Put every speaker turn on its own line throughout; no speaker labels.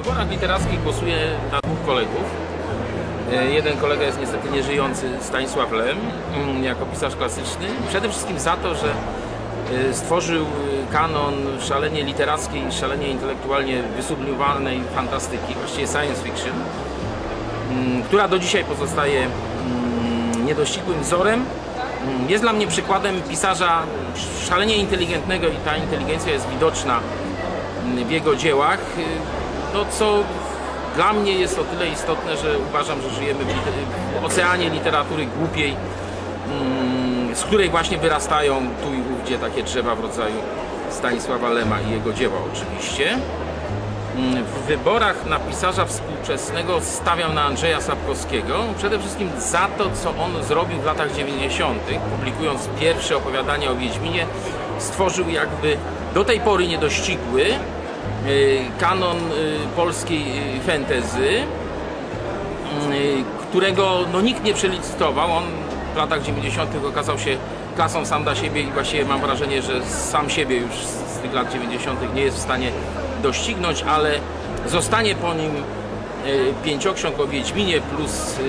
sprawach literackich głosuję na dwóch kolegów. E, Jeden kolega jest niestety nieżyjący, Stanisław Lem, mm, jako pisarz klasyczny. Przede wszystkim za to, że e, stworzył e, kanon szalenie literackiej, szalenie intelektualnie wysublimowanej fantastyki, właściwie science fiction, mm, która do dzisiaj pozostaje mm, niedościgłym wzorem. Jest dla mnie przykładem pisarza szalenie inteligentnego i ta inteligencja jest widoczna w jego dziełach. No co dla mnie jest o tyle istotne, że uważam, że żyjemy w, oceanie literatury głupiej, mm, z której właśnie wyrastają tu i ówdzie takie drzewa w rodzaju Stanisława Lema i jego dzieła oczywiście. Mm, W wyborach na pisarza współczesnego stawiam na Andrzeja Sapkowskiego. Przede wszystkim za to, co on zrobił w latach 90., publikując pierwsze opowiadania o Wiedźminie, stworzył jakby do tej pory niedościgły kanon y, polskiej y, fantasy, y, którego no, nikt nie przelicytował. On w latach 90. okazał się klasą sam dla siebie i właściwie mam wrażenie, że sam siebie już z tych lat 90. nie jest w stanie doścignąć, ale zostanie po nim y, pięcioksiąg o Wiedźminie plus y,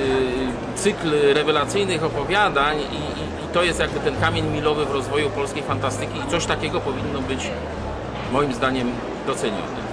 cykl rewelacyjnych opowiadań i, i, i to jest jakby ten kamień milowy w rozwoju polskiej fantastyki i coś takiego powinno być moim zdaniem docenione.